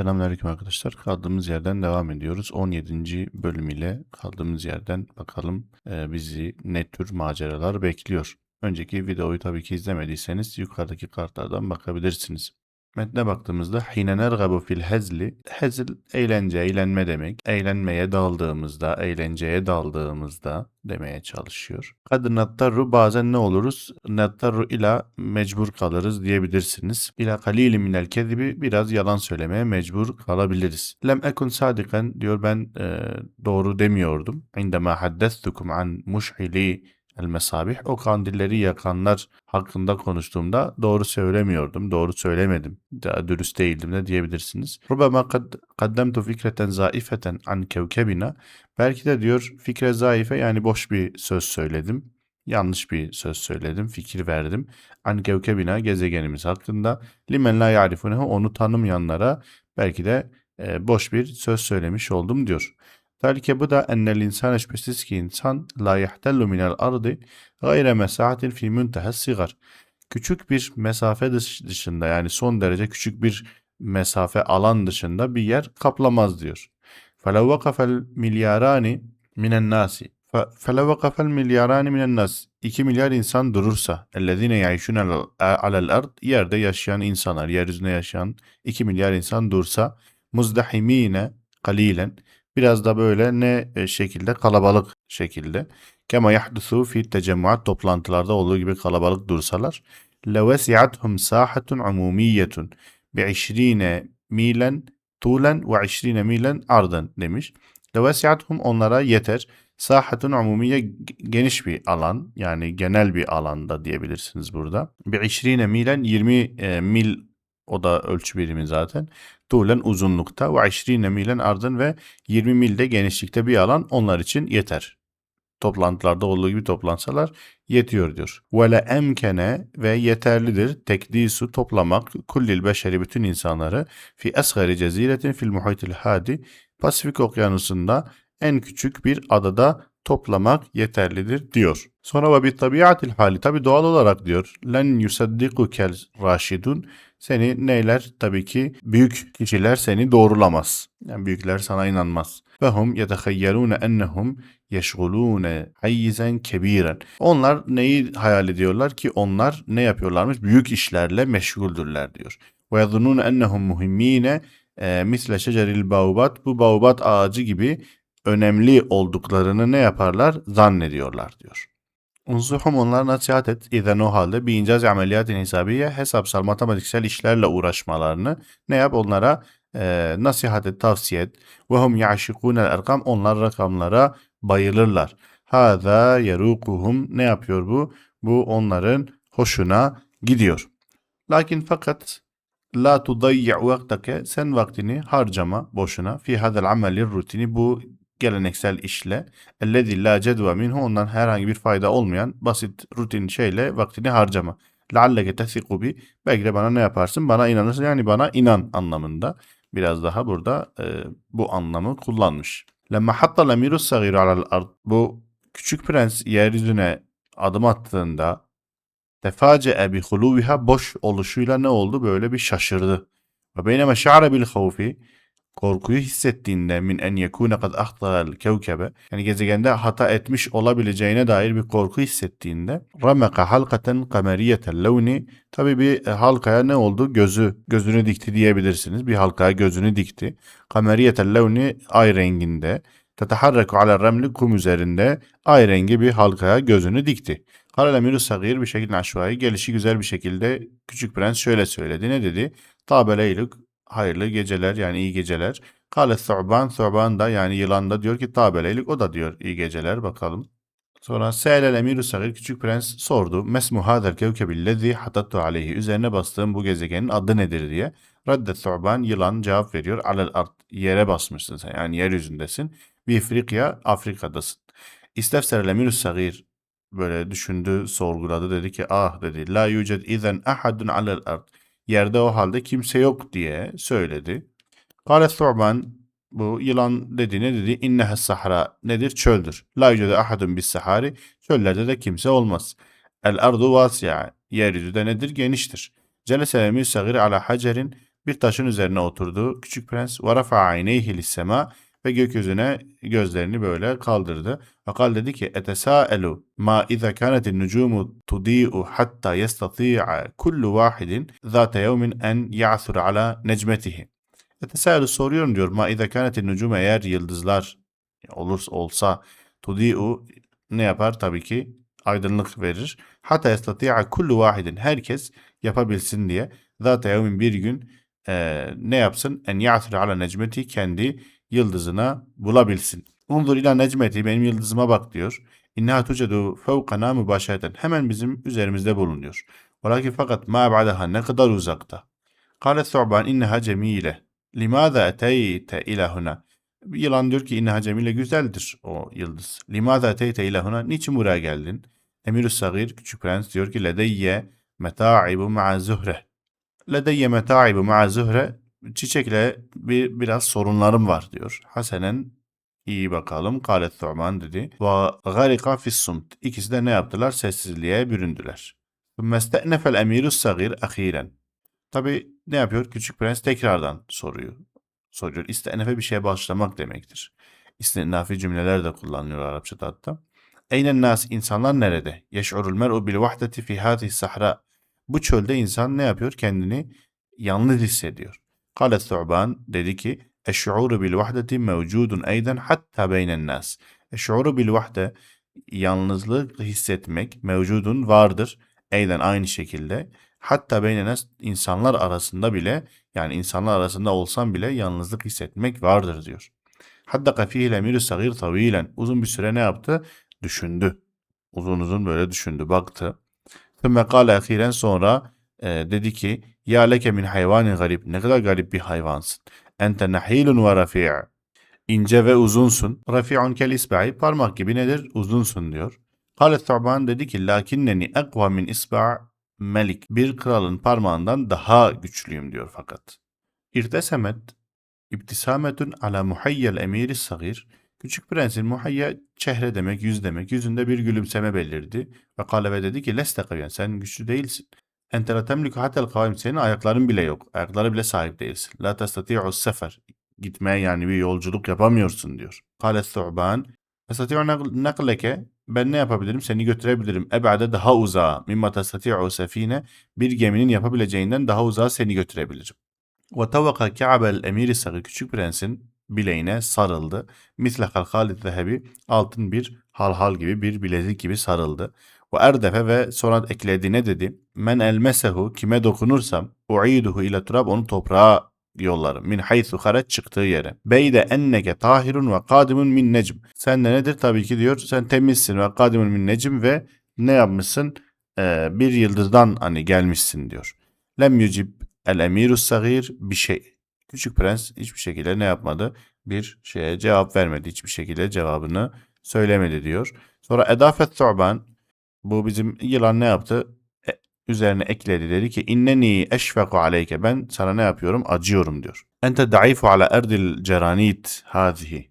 Selamünaleyküm arkadaşlar. Kaldığımız yerden devam ediyoruz. 17. bölüm ile kaldığımız yerden bakalım e, bizi ne tür maceralar bekliyor. Önceki videoyu tabii ki izlemediyseniz yukarıdaki kartlardan bakabilirsiniz. Metne baktığımızda hine nergabu fil hezli hezl eğlence, eğlenme demek. Eğlenmeye daldığımızda, eğlenceye daldığımızda demeye çalışıyor. Kad nattarru bazen ne oluruz? Nattarru ila mecbur kalırız diyebilirsiniz. İla kalili minel kezibi biraz yalan söylemeye mecbur kalabiliriz. Lem ekun sadikan diyor ben e, doğru demiyordum. İndema haddestukum an mushili el mesabih o kandilleri yakanlar hakkında konuştuğumda doğru söylemiyordum, doğru söylemedim, daha dürüst değildim de diyebilirsiniz. Rubama kad, kaddemtu fikreten zaifeten an kevkebina belki de diyor fikre zaife yani boş bir söz söyledim. Yanlış bir söz söyledim, fikir verdim. An kevkebina gezegenimiz hakkında limen la ya'rifunehu onu tanımayanlara belki de e, boş bir söz söylemiş oldum diyor. Talike bu da ennel insane şüphesiz ki insan la yahtellu minel ardı gayre mesahatin fi müntehes sigar. Küçük bir mesafe dış- dışında yani son derece küçük bir mesafe alan dışında bir yer kaplamaz diyor. فَلَوْ وَقَفَ الْمِلْيَارَانِ مِنَ النَّاسِ فَلَوْ وَقَفَ الْمِلْيَارَانِ مِنَ النَّاسِ 2 milyar insan durursa اَلَّذ۪ينَ يَعِشُونَ عَلَى الْأَرْضِ Yerde yaşayan insanlar, yeryüzünde yaşayan 2 milyar insan dursa muzdahimine kalilen biraz da böyle ne e, şekilde kalabalık şekilde kema yahdusu fi tecemmuat toplantılarda olduğu gibi kalabalık dursalar levesi'athum sahatun umumiyetun bi 20 milen tulen ve 20 milen ardan demiş. Levesi'athum onlara yeter. Sahatun umumiye geniş bir alan yani genel bir alanda diyebilirsiniz burada. Bi 20 milen 20 e, mil o da ölçü birimi zaten. Tulen uzunlukta ve 20 milen ardın ve 20 milde genişlikte bir alan onlar için yeter. Toplantılarda olduğu gibi toplansalar yetiyor diyor. Ve emkene ve yeterlidir tekdisu toplamak kullil beşeri bütün insanları fi esgari ceziretin fil muhitil hadi Pasifik okyanusunda en küçük bir adada toplamak yeterlidir diyor. Sonra ve bir tabiatil hali tabi doğal olarak diyor. Len yusaddiku kel raşidun seni neyler tabii ki büyük kişiler seni doğrulamaz. Yani büyükler sana inanmaz. Ve hum yetehayyerune ennehum yeşgulune hayyizen kebiren. Onlar neyi hayal ediyorlar ki onlar ne yapıyorlarmış? Büyük işlerle meşguldürler diyor. Ve yadunune ennehum muhimmine e, misle şeceril baubat bu baubat ağacı gibi önemli olduklarını ne yaparlar? Zannediyorlar diyor. Unsuhum onlara nasihat et. İzen o halde bir incaz ameliyatin hesabiye hesapsal matematiksel işlerle uğraşmalarını ne yap? Onlara e, nasihat et, tavsiye et. Ve hum ya'şikunel erkam onlar rakamlara bayılırlar. Hâzâ yerukuhum ne yapıyor bu? Bu onların hoşuna gidiyor. Lakin fakat la tudayyi' vaktake sen vaktini harcama boşuna fi hadal amelir rutini bu geleneksel işle ellezî la cedve minhu ondan herhangi bir fayda olmayan basit rutin şeyle vaktini harcama. Lealleke tesiku bi belki de bana ne yaparsın? Bana inanırsın yani bana inan anlamında. Biraz daha burada e, bu anlamı kullanmış. Lemma hatta lemirus sagiru alal ard bu küçük prens yeryüzüne adım attığında teface'e bi huluviha boş oluşuyla ne oldu? Böyle bir şaşırdı. Ve beyneme şa're bil havfi korkuyu hissettiğinde min en yekune kad ahtal kevkebe yani gezegende hata etmiş olabileceğine dair bir korku hissettiğinde rameka halkaten kameriyeten levni tabi bir e, halkaya ne oldu gözü gözünü dikti diyebilirsiniz bir halkaya gözünü dikti kameriyeten levni ay renginde teteharreku ala remli kum üzerinde ay rengi bir halkaya gözünü dikti. Halal emiru sagir bir şekilde aşvayı gelişi güzel bir şekilde küçük prens şöyle söyledi. Ne dedi? Tabeleylük hayırlı geceler yani iyi geceler. Kale Thu'ban, Thu'ban da yani yılan da diyor ki tabeleylik o da diyor iyi geceler bakalım. Sonra Se'lel emiru sagir küçük prens sordu. Mesmu hadel kevkebillezi hatattu aleyhi. Üzerine bastığım bu gezegenin adı nedir diye. Raddet Thu'ban yılan cevap veriyor. Alel art yere basmışsın sen yani yeryüzündesin. Bir Afrika Afrika'dasın. İstefser emiru sagir böyle düşündü, sorguladı dedi ki ah dedi la yuced izen ahadun alel art yerde o halde kimse yok diye söyledi. Kale Thu'ban bu yılan dedi ne dedi? İnnehe sahra nedir? Çöldür. La yücede ahadun bis sahari. Çöllerde de kimse olmaz. El ardu vasi'a. Yeryüzü de nedir? Geniştir. Celese emir sagir ala hacerin. Bir taşın üzerine oturdu. Küçük prens ve rafa'a ayneyhi lissema ve gökyüzüne gözlerini böyle kaldırdı. Fakal dedi ki etesâelu ma iza kânetin nucumu tudi'u hatta yestati'a kullu vahidin zâte yevmin en ya'thur ala necmetihi. Etesâelu soruyorum diyor ma iza kânetin nucumu eğer yıldızlar olursa olsa tudi'u ne yapar tabii ki aydınlık verir. Hatta yestati'a kullu vahidin herkes yapabilsin diye zâte yevmin bir gün eee, ne yapsın? En ya'thur ala necmeti kendi yıldızına bulabilsin. Unzur ila necmeti benim yıldızıma bak diyor. İnneha tucedu fevkana mübaşereten. Hemen bizim üzerimizde bulunuyor. Velakin fakat ma ba'daha ne kadar uzakta. Kale Thu'ban inneha cemile. Limada eteyte ila. Yılan diyor ki inneha cemile güzeldir o yıldız. Limada eteyte ila. Niçin buraya geldin? Emirü Sagir küçük prens diyor ki ledeyye meta'ibu ma'a zuhre. Ledeyye meta'ibu ma'a zuhre çiçekle bir biraz sorunlarım var diyor. Hasenen iyi bakalım. Kalet Thu'man dedi. Ve garika fissumt. İkisi de ne yaptılar? Sessizliğe büründüler. Meste'nefel emirus sagir ahiren. Tabi ne yapıyor? Küçük prens tekrardan soruyor. Soruyor. İstenefe bir şeye başlamak demektir. İstinafi cümleler de kullanılıyor Arapçada hatta. Eynen nas insanlar nerede? Yeş'urul mer'u bil vahdeti fi hadihi sahra. Bu çölde insan ne yapıyor? Kendini yalnız hissediyor. Kale Thu'ban dedi ki Eş'uru bil vahdeti mevcudun eyden hatta beynen nas. Eş'uru bil vahde yalnızlık hissetmek mevcudun vardır. Eyden aynı şekilde. Hatta beynen nas insanlar arasında bile yani insanlar arasında olsam bile yalnızlık hissetmek vardır diyor. Hatta fihi emirü sagir tavilen. Uzun bir süre ne yaptı? Düşündü. Uzun uzun böyle düşündü, baktı. Thümme kâle ahiren sonra e, dedi ki Ya leke min hayvanin garip. Ne kadar garip bir hayvansın. Ente nahilun ve rafi' İnce ve uzunsun. Rafi'un kel isba'i. Parmak gibi nedir? Uzunsun diyor. Halet Thu'ban dedi ki lakinneni ekva min isba' melik. Bir kralın parmağından daha güçlüyüm diyor fakat. İrtesemet İbtisametun ala muhayyel emiri sagir. Küçük prensin muhayya çehre demek, yüz demek. Yüzünde bir gülümseme belirdi. Ve kale ve dedi ki leste kaviyen sen güçlü değilsin. Ente la temliku hatel kavim senin ayakların bile yok. Ayaklara bile sahip değilsin. La testati'u sefer. Gitmeye yani bir yolculuk yapamıyorsun diyor. Kale Thu'ban Estati'u nakleke ben ne yapabilirim? Seni götürebilirim. Ebade daha uzağa. Mimma testati'u sefine bir geminin yapabileceğinden daha uzağa seni götürebilirim. Ve tavaka Ka'bel emiri sagı küçük prensin bileğine sarıldı. Misle halhalit zehebi altın bir halhal gibi bir bilezik gibi sarıldı. Ve erdefe ve sonra ekledi ne dedi? Men elmesehu kime dokunursam u'iduhu ile turab onu toprağa yollarım. Min haythu haret çıktığı yere. Beyde enneke tahirun ve kadimun min necm. Sen de nedir? Tabii ki diyor sen temizsin ve kadimun min necm ve ne yapmışsın? Ee, bir yıldızdan hani gelmişsin diyor. Lem yücib el emirus sagir bir şey. Küçük prens hiçbir şekilde ne yapmadı? Bir şeye cevap vermedi. Hiçbir şekilde cevabını söylemedi diyor. Sonra Edafet Thu'ban bu bizim yılan ne yaptı? E, üzerine ekledi dedi ki inneni eşfeku aleyke ben sana ne yapıyorum? Acıyorum diyor. Ente daifu ala erdil ceranit hazihi.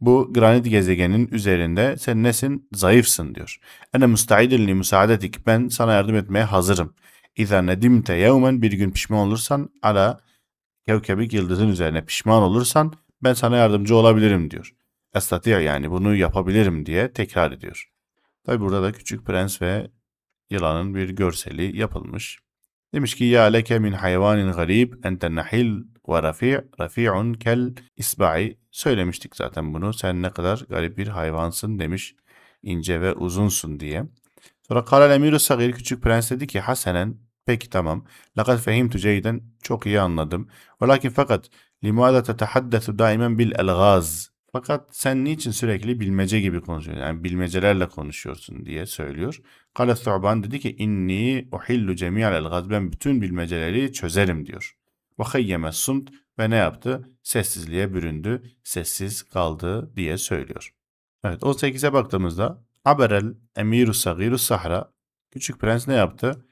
Bu granit gezegenin üzerinde sen nesin? Zayıfsın diyor. Ene mustaidin li musaadetik. Ben sana yardım etmeye hazırım. İza nedimte yevmen bir gün pişman olursan ala kevkebik yıldızın üzerine pişman olursan ben sana yardımcı olabilirim diyor. Estatiya yani bunu yapabilirim diye tekrar ediyor. Tabi burada da Küçük Prens ve yılanın bir görseli yapılmış. Demiş ki ya leke min hayvanin garib ente nahil ve rafi' rafi'un kel isba'i söylemiştik zaten bunu. Sen ne kadar garip bir hayvansın demiş. ince ve uzunsun diye. Sonra Kalel Emiru Sagir Küçük Prens dedi ki Hasenen peki tamam. Lakat fehimtu ceyden çok iyi anladım. Velakin fakat limada tetehaddesu daimen bil elgaz. Fakat sen niçin sürekli bilmece gibi konuşuyorsun? Yani bilmecelerle konuşuyorsun diye söylüyor. Kale Thu'ban dedi ki inni uhillu cemiyal elgaz. Ben bütün bilmeceleri çözerim diyor. Ve hayyeme sumt ve ne yaptı? Sessizliğe büründü, sessiz kaldı diye söylüyor. Evet 18'e baktığımızda Aberel emiru sagiru sahra. Küçük prens ne yaptı?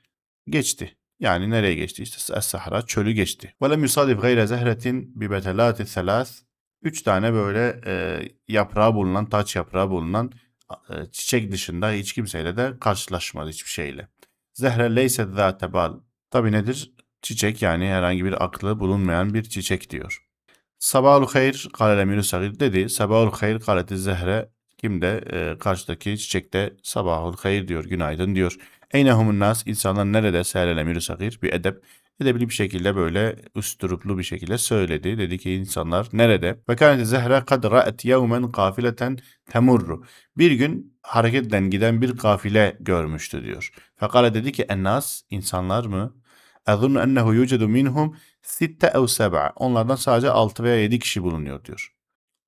Geçti. Yani nereye geçti? İşte Es-Sahra çölü geçti. Ve lem yusadif gayre zehretin bi betelati selas. Üç tane böyle e, yaprağı bulunan, taç yaprağı bulunan e, çiçek dışında hiç kimseyle de karşılaşmadı hiçbir şeyle. Zehre leyse zâte bal. Tabi nedir? çiçek yani herhangi bir aklı bulunmayan bir çiçek diyor. Sabahul hayr kâle lemînü sagir dedi. Sabahul hayr kâleti zehre kimde e, karşıdaki çiçekte sabahul hayr diyor günaydın diyor. Eynehumun nas insanlar nerede seher lemînü sagir bir edep edebli bir şekilde böyle üsturuplu bir şekilde söyledi. Dedi ki insanlar nerede? Ve kânet zehre kad ra'et yevmen kafileten temurru. Bir gün hareketten giden bir kafile görmüştü diyor. Fekale dedi ki ennas insanlar mı? Ezunnu ennehu yucedu minhum sitte ev seb'a. Onlardan sadece 6 veya 7 kişi bulunuyor diyor.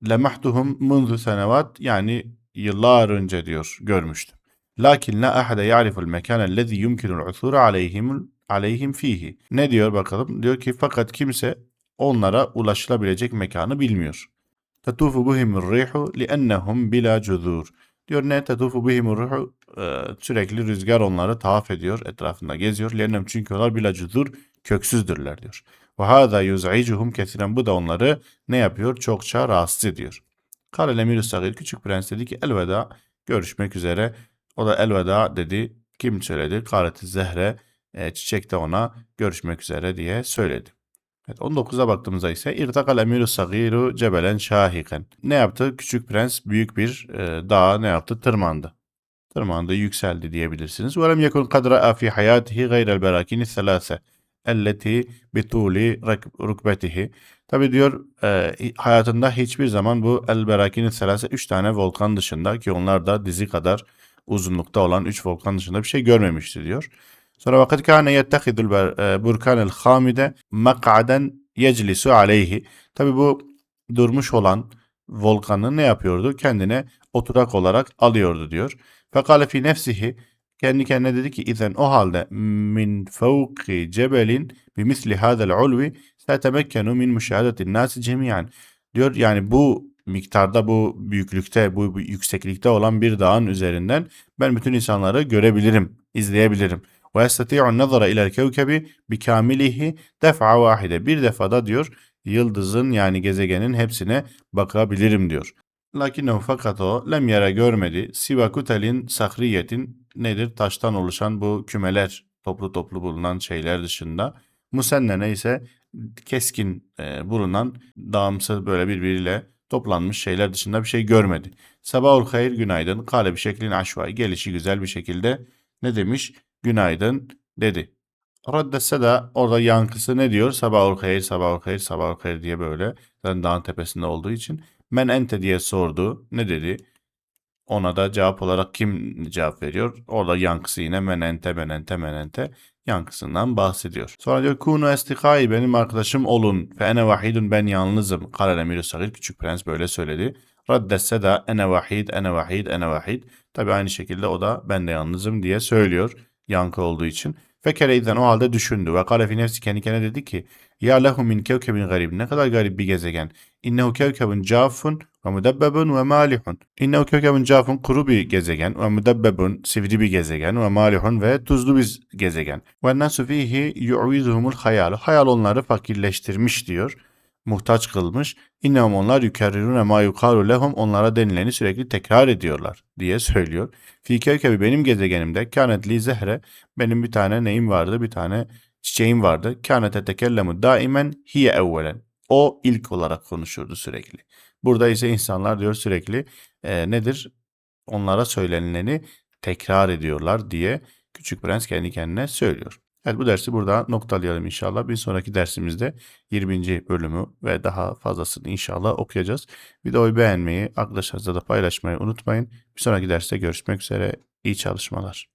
Lemahtuhum munzu senevat yani yıllar önce diyor görmüştüm. Lakin la ahade ya'riful mekan ellezî yumkinul usura aleyhim aleyhim fihi. Ne diyor bakalım? Diyor ki fakat kimse onlara ulaşılabilecek mekanı bilmiyor. Tetufu bihimur rihu li'ennehum bila cuzur. Diyor ne tetufu bihimur rihu e, sürekli rüzgar onları tavaf ediyor, etrafında geziyor. Lennem çünkü onlar bila cuzur köksüzdürler diyor. Ve hâzâ yuz'icuhum kesiren bu da onları ne yapıyor? Çokça rahatsız ediyor. Kale Lemir Sagir küçük prens dedi ki elveda görüşmek üzere. O da elveda dedi. Kim söyledi? Kaleti Zehre e, çiçek de ona görüşmek üzere diye söyledi. Evet, 19'a baktığımızda ise İrtakal emiru sagiru cebelen şahiken. Ne yaptı? Küçük prens büyük bir e, dağa ne yaptı? Tırmandı. Tırmandı, yükseldi diyebilirsiniz. Ve lem yekun kadra fi hayatihi gayrel berakini selase elleti bituli rukbetihi. Tabi diyor e, hayatında hiçbir zaman bu el berakini selase 3 tane volkan dışında ki onlar da dizi kadar uzunlukta olan 3 volkan dışında bir şey görmemişti diyor. Sonra vakit kâne yettehidul burkanel hamide mak'aden yeclisu aleyhi. Tabi bu durmuş olan volkanı ne yapıyordu? Kendine oturak olarak alıyordu diyor. Fekale fi nefsihi kendi kendine dedi ki izen o halde min fevki cebelin bimisli hadel ulvi setemekkenu min müşahedetin nasi cemiyen. Diyor yani bu miktarda bu büyüklükte bu yükseklikte olan bir dağın üzerinden ben bütün insanları görebilirim, izleyebilirim. Yestati'u nazara ilel kevkebi bikamilihi def'a vahide. Bir defada diyor yıldızın yani gezegenin hepsine bakabilirim diyor. Lakinnehu fakat o lem yere görmedi. Siva kutelin sakriyetin nedir? Taştan oluşan bu kümeler toplu toplu bulunan şeyler dışında. Musennene ise keskin e, bulunan dağımsı böyle birbiriyle toplanmış şeyler dışında bir şey görmedi. Sabahul hayır günaydın. Kale bir şeklin aşvay. Gelişi güzel bir şekilde ne demiş? Günaydın dedi. Raddesse de orada yankısı ne diyor? Sabahul hayır, sabahul hayır, sabahul hayır diye böyle. Zaten dağın tepesinde olduğu için. Men ente diye sordu. Ne dedi? Ona da cevap olarak kim cevap veriyor? Orada yankısı yine menente menente menente yankısından bahsediyor. Sonra diyor kunu estikai benim arkadaşım olun. Fe ene vahidun ben yalnızım. Kale emir sagir küçük prens böyle söyledi. Raddesse de ene vahid ene vahid ene vahid. Tabi aynı şekilde o da ben de yalnızım diye söylüyor. Yankı olduğu için. Fekere o halde düşündü. Ve kale nefsi kendi kendine dedi ki Ya lehu min kevkebin garib. Ne kadar garip bir gezegen. İnnehu kevkebun cafun ve mudebbebun ve malihun. İnnehu kevkebun cafun kuru bir gezegen ve mudebbebun sivri bir gezegen ve malihun ve tuzlu bir gezegen. Ve nasu fihi yu'izuhumul hayalu. Hayal onları fakirleştirmiş diyor muhtaç kılmış. İnnehum onlar yükerrirune ma yukalu lehum onlara denileni sürekli tekrar ediyorlar diye söylüyor. Fi kevkebi benim gezegenimde kânet li zehre benim bir tane neyim vardı bir tane çiçeğim vardı. Kânet tekellemu daimen hiye evvelen. O ilk olarak konuşurdu sürekli. Burada ise insanlar diyor sürekli e, nedir? Onlara söylenileni tekrar ediyorlar diye Küçük Prens kendi kendine söylüyor. Evet bu dersi burada noktalayalım inşallah. Bir sonraki dersimizde 20. bölümü ve daha fazlasını inşallah okuyacağız. Videoyu beğenmeyi, arkadaşlarınızla da paylaşmayı unutmayın. Bir sonraki derste görüşmek üzere. İyi çalışmalar.